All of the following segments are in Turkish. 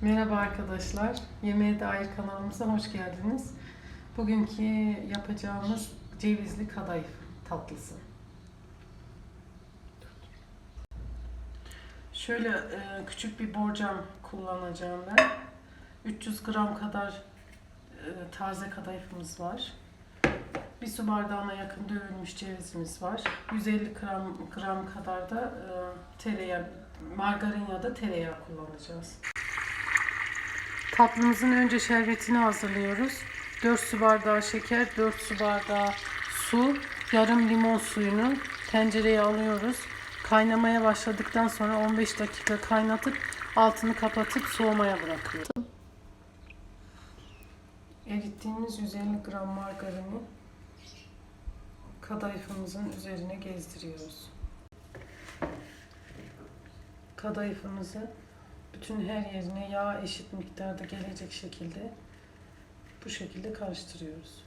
Merhaba arkadaşlar. Yemeğe dair kanalımıza hoş geldiniz. Bugünkü yapacağımız cevizli kadayıf tatlısı. Şöyle e, küçük bir borcam kullanacağım ben. 300 gram kadar e, taze kadayıfımız var. Bir su bardağına yakın dövülmüş cevizimiz var. 150 gram, gram kadar da e, tereyağı, margarin ya da tereyağı kullanacağız. Tatlımızın önce şerbetini hazırlıyoruz. 4 su bardağı şeker, 4 su bardağı su, yarım limon suyunu tencereye alıyoruz. Kaynamaya başladıktan sonra 15 dakika kaynatıp altını kapatıp soğumaya bırakıyoruz. Erittiğimiz 150 gram margarini kadayıfımızın üzerine gezdiriyoruz. Kadayıfımızı bütün her yerine yağ eşit miktarda gelecek şekilde bu şekilde karıştırıyoruz.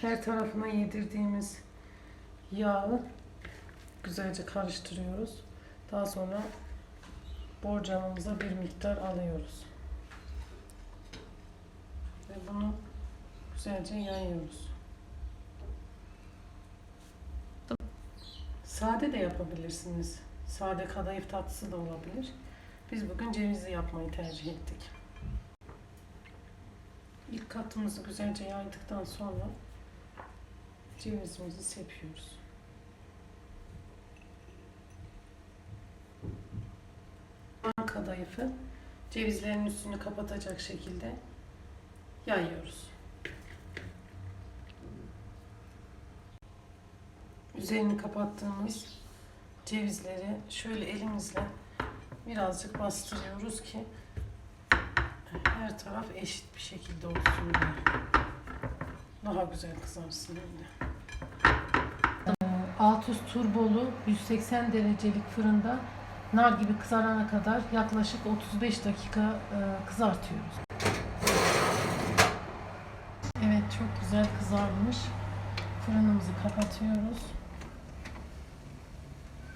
Her tarafına yedirdiğimiz yağı güzelce karıştırıyoruz. Daha sonra borcamımıza bir miktar alıyoruz. Ve bunu güzelce yayıyoruz. Sade de yapabilirsiniz. Sade kadayıf tatlısı da olabilir. Biz bugün cevizli yapmayı tercih ettik. İlk katımızı güzelce yaydıktan sonra cevizimizi sepiyoruz. Kadayıfı cevizlerin üstünü kapatacak şekilde yayıyoruz. Üzerini kapattığımız cevizleri şöyle elimizle birazcık bastırıyoruz ki her taraf eşit bir şekilde olsun diye. Daha güzel kızarsın hem de. Alt üst turbolu 180 derecelik fırında nar gibi kızarana kadar yaklaşık 35 dakika e, kızartıyoruz. Evet çok güzel kızarmış. Fırınımızı kapatıyoruz.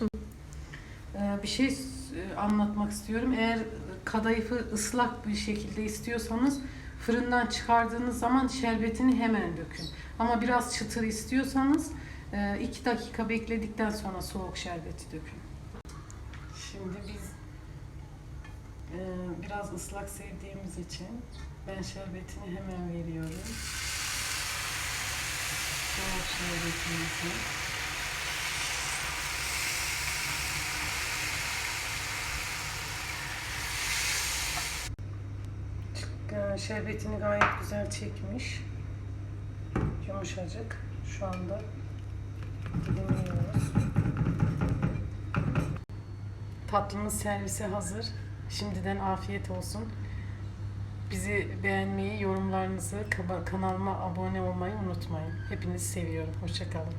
Ee, bir şey e, anlatmak istiyorum. Eğer kadayıfı ıslak bir şekilde istiyorsanız fırından çıkardığınız zaman şerbetini hemen dökün. Ama biraz çıtır istiyorsanız 2 dakika bekledikten sonra soğuk şerbeti dökün. Şimdi biz e, biraz ıslak sevdiğimiz için ben şerbetini hemen veriyorum. Soğuk şerbetimizi. Şerbetini gayet güzel çekmiş. Yumuşacık. Şu anda dilimliyoruz. Tatlımız servise hazır. Şimdiden afiyet olsun. Bizi beğenmeyi, yorumlarınızı, kanalıma abone olmayı unutmayın. Hepinizi seviyorum. Hoşçakalın.